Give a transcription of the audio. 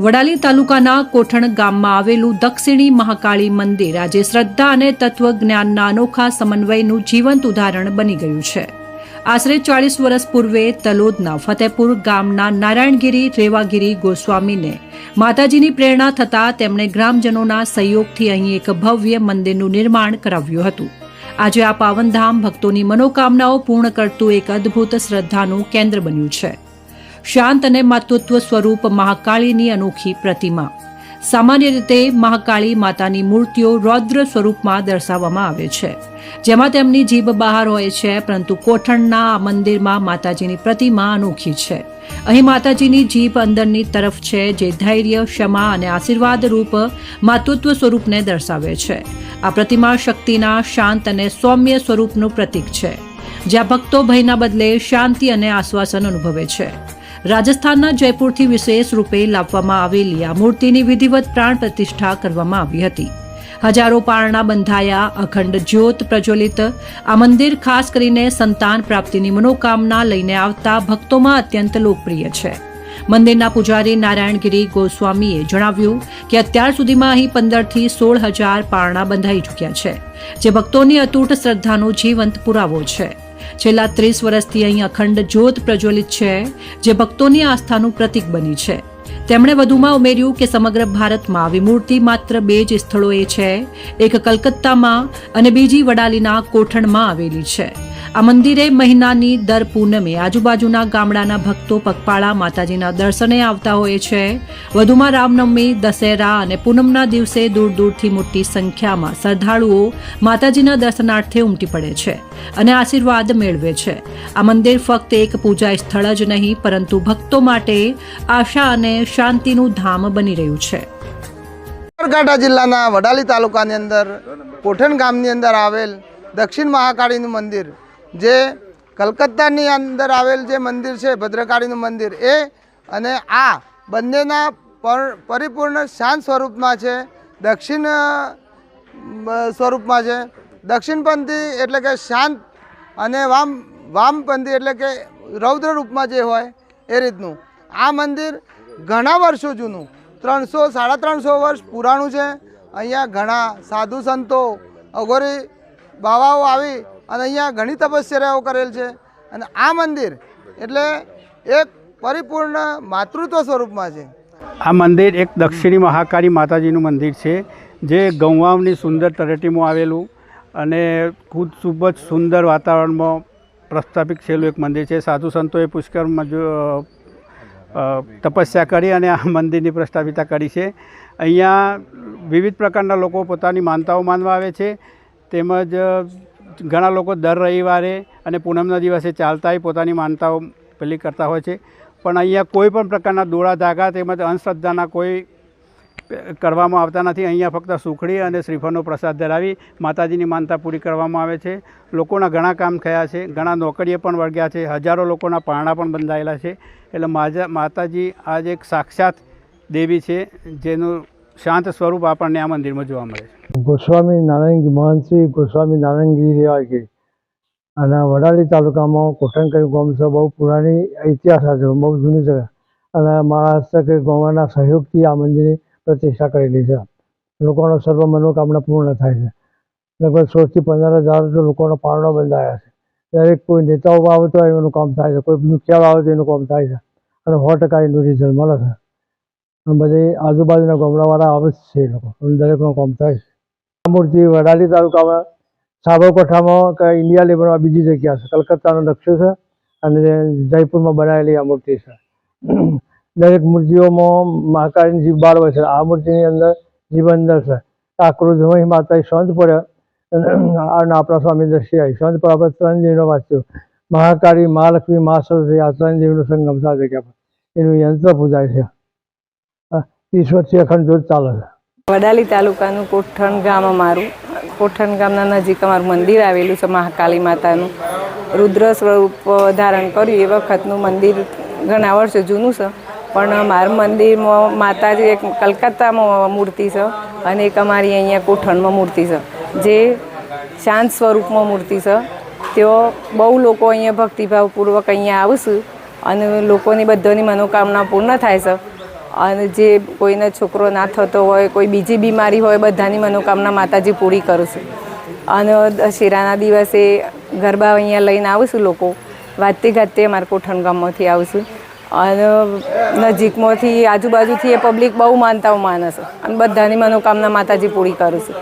વડાલી તાલુકાના કોઠણ ગામમાં આવેલું દક્ષિણી મહાકાળી મંદિર આજે શ્રદ્ધા અને તત્વજ્ઞાનના અનોખા સમન્વયનું જીવંત ઉદાહરણ બની ગયું છે. આશરે ચાળીસ વર્ષ પૂર્વે તલોદના ફતેપુર ગામના નારાયણગીરી રેવાગીરી ગોસ્વામીને માતાજીની પ્રેરણા થતાં તેમણે ગ્રામજનોના સહયોગથી અહીં એક ભવ્ય મંદિરનું નિર્માણ કરાવ્યું હતું. આજે આ પાવનધામ ભક્તોની મનોકામનાઓ પૂર્ણ કરતું એક અદ્ભુત શ્રદ્ધાનું કેન્દ્ર બન્યું છે. શાંત અને માતૃત્વ સ્વરૂપ મહાકાળીની અનોખી પ્રતિમા. સામાન્ય રીતે મહાકાળી માતાની મૂર્તિઓ રૌદ્ર સ્વરૂપમાં દર્શાવવામાં આવે છે. જેમાં તેમની જીભ બહાર હોય છે, પરંતુ કોઠણના આ મંદિરમાં માતાજીની પ્રતિમા અનોખી છે. અહીં માતાજીની જીભ અંદરની તરફ છે, જે ધૈર્ય, ક્ષમા અને આશીર્વાદ રૂપ માતૃત્વ સ્વરૂપને દર્શાવે છે. આ પ્રતિમા શક્તિના શાંત અને સૌમ્ય સ્વરૂપનું પ્રતીક છે. જ્યાં ભક્તો ભયના બદલે શાંતિ અને આશ્વાસન અનુભવે છે. રાજસ્થાનના જયપુરથી વિશેષ રૂપે લાવવામાં આવેલી આ મૂર્તિની વિધિવત પ્રાણ પ્રતિષ્ઠા કરવામાં આવી હતી. હજારો પારણા બંધાયા, અખંડ જ્યોત પ્રજ્વલિત, આ મંદિર ખાસ કરીને સંતાન પ્રાપ્તિની મનોકામના લઈને આવતા ભક્તોમાં અત્યંત લોકપ્રિય છે. મંદિરના પૂજારી નારાયણગીરી ગોસ્વામીએ જણાવ્યું કે અત્યાર સુધીમાં અહીં પંદરથી સોળ હજાર પારણા બંધાઈ ચૂક્યા છે, જે ભક્તોની અતૂટ શ્રદ્ધાનો જીવંત પુરાવો છે. છેલ્લા ત્રીસ વર્ષથી અહીં અખંડ જ્યોત પ્રજ્વલિત છે, જે ભક્તોની આસ્થાનું પ્રતીક બની છે. તેમણે વધુમાં ઉમેર્યું કે સમગ્ર ભારતમાં આવી મૂર્તિ માત્ર બે જ સ્થળોએ છે, એક કલકત્તામાં અને બીજી વડાલીના કોઠણમાં આવેલી છે. આ મંદિરે મહિનાની દર પૂનમે આજુબાજુના ગામડાના ભક્તો પગપાળા માતાજીના દર્શને આવતા હોય છે. વધુમાં રામનવમી, દશેરા અને પૂનમના દિવસે દૂર દૂરથી મોટી સંખ્યામાં શ્રદ્ધાળુઓ માતાજીના દર્શનાર્થે ઉમટી પડે છે અને આશીર્વાદ મેળવે છે. આ મંદિર ફક્ત એક પૂજા સ્થળ જ નહીં, પરંતુ ભક્તો માટે આશા અને શાંતિનું ધામ બની રહ્યું છે. સાબરકાંઠા જિલ્લાના વડાલી તાલુકાની અંદર કોઠણ ગામની અંદર આવેલ દક્ષિણ મહાકાળીનું મંદિર જે કલકત્તાની અંદર આવેલ જે મંદિર છે, ભદ્રકાળીનું મંદિર, એ અને આ બંનેના પર- પરિપૂર્ણ શાંત સ્વરૂપમાં છે, દક્ષિણ સ્વરૂપમાં છે. દક્ષિણપંથી એટલે કે શાંત અને વામ વામપંથી એટલે કે રૌદ્ર રૂપમાં જે હોય, એ રીતનું. આ મંદિર ઘણા વર્ષો જૂનું, ત્રણસો, સાડા ત્રણસો વર્ષ પુરાણું છે. અહીંયા ઘણા સાધુ સંતો, અઘોરી બાવાઓ આવી અને અહીંયા ઘણી તપશ્ચર્યાઓ કરેલ છે. અને આ મંદિર એટલે એક પરિપૂર્ણ માતૃત્વ સ્વરૂપમાં છે. આ મંદિર એક દક્ષિણી મહાકાળી માતાજીનું મંદિર છે, જે ગૌવાવની સુંદર તરેટીમાં આવેલું અને ખૂબ ખૂબ જ સુંદર વાતાવરણમાં પ્રસ્થાપિત થયેલું એક મંદિર છે. સાધુ સંતોએ પુષ્કરમાં જો તપસ્યા કરી અને આ મંદિરની પ્રસ્થાપિતા કરી છે. અહીંયા વિવિધ પ્રકારના લોકો પોતાની માનતાઓ માનવા આવે છે. તેમજ ઘણા લોકો દર રવિવારે અને પૂનમના દિવસે ચાલતાય પોતાની માનતાઓ પેલી કરતા હોય છે. પણ અહીંયા કોઈ પણ પ્રકારના દોળા ધાગા તેમજ અંધશ્રદ્ધાના કોઈ કરવામાં આવતા નથી. અહીંયા ફક્ત સુખડી અને શ્રીફળનો પ્રસાદ ધરાવી માતાજીની માનતા પૂરી કરવામાં આવે છે. લોકોના ઘણા કામ થયા છે. ઘણા નોકરીએ પણ વળગ્યા છે. હજારો લોકોના પારણા પણ બંધાયેલા છે. એટલે માજા, માતાજી આજ એક સાક્ષાત દેવી છે, જેનું શાંત સ્વરૂપ આપણને આ મંદિરમાં જોવા મળે છે. ગોસ્વામી નારાયણગી મહંત શ્રી ગોસ્વામી નારાયણગીરી રેવાગીરી અને વડાલી તાલુકામાં કોટણકરી ગામ છે, બહુ પુરાણી ઇતિહાસ છે, બહુ જૂની છે અને મહારાષ્ટ્ર કે ગોવાના સહયોગથી આ મંદિરની પ્રતિષ્ઠા કરેલી છે. લોકોનો સર્વ મનોકામના પૂર્ણ થાય છે. લગભગ સોળથી પંદર હજાર લોકોનો પારણો બંધાયા છે. દરેક કોઈ નેતાઓ આવે તો એનું કામ થાય છે. કોઈ મુખ્યાલ આવે તો એનું કામ થાય છે. અને સો ટકા એનું રિઝલ્ટ મળે છે. બધી આજુબાજુના ગામડાવાળા આવે છે એ લોકો. દરેકનું કામ થાય છે. મૂર્તિ વડાલી તાલુકામાં સાબરકાંઠામાં કે ઇન્ડિયા લેવલમાં બીજી જગ્યા છે. કલકત્તાનો નકશો છે અને જયપુરમાં બનાવેલી આ મૂર્તિ છે. દરેક મૂર્તિઓમાં મહાકાળીની જીભ બાર હોય છે. આ મૂર્તિની અંદર જીભ અંદર છે. આ ક્રોધમય માતા શાંત પડે અને આપણા સ્વામી દ્રષ્ટિ આવી. શાંત પર આપણે ત્રણ જીવનો વાંચ્યું. મહાકાળી મહાલક્ષ્મી મહા સરસ્વતી આ ત્રણ જીવનો સંગમ સાથે જગ્યા પર એનું યંત્ર પૂજાય છે. ત્રીસ વર્ષથી અખંડ જોત ચાલે છે. વડાલી તાલુકાનું કોઠણ ગામ અમારું. કોઠણ ગામના નજીક અમારું મંદિર આવેલું છે મહાકાલી માતાનું. રુદ્ર સ્વરૂપ ધારણ કર્યું એ વખતનું મંદિર ઘણા વર્ષો જૂનું છે. પણ મારું મંદિરમાં માતાજી એક કલકત્તામાં મૂર્તિ છે અને એક અમારી અહીંયા કોઠણમાં મૂર્તિ છે. જે શાંત સ્વરૂપમાં મૂર્તિ છે. તેઓ બહુ લોકો અહીંયા ભક્તિભાવપૂર્વક અહીંયા આવશું અને લોકોની બધાની મનોકામના પૂર્ણ થાય છે. અને જે કોઈને છોકરો ના થતો હોય, કોઈ બીજી બીમારી હોય, બધાની મનોકામના માતાજી પૂરી કરું છું. અને દશેરાના દિવસે ગરબા અહીંયા લઈને આવું છું લોકો. વાતે ગાતે અમારા કોઠણ ગામમાંથી છું. અને નજીકમાંથી આજુબાજુથી એ પબ્લિક બહુ માનતાઓ માને છે. અને બધાની મનોકામના માતાજી પૂરી કરું છું.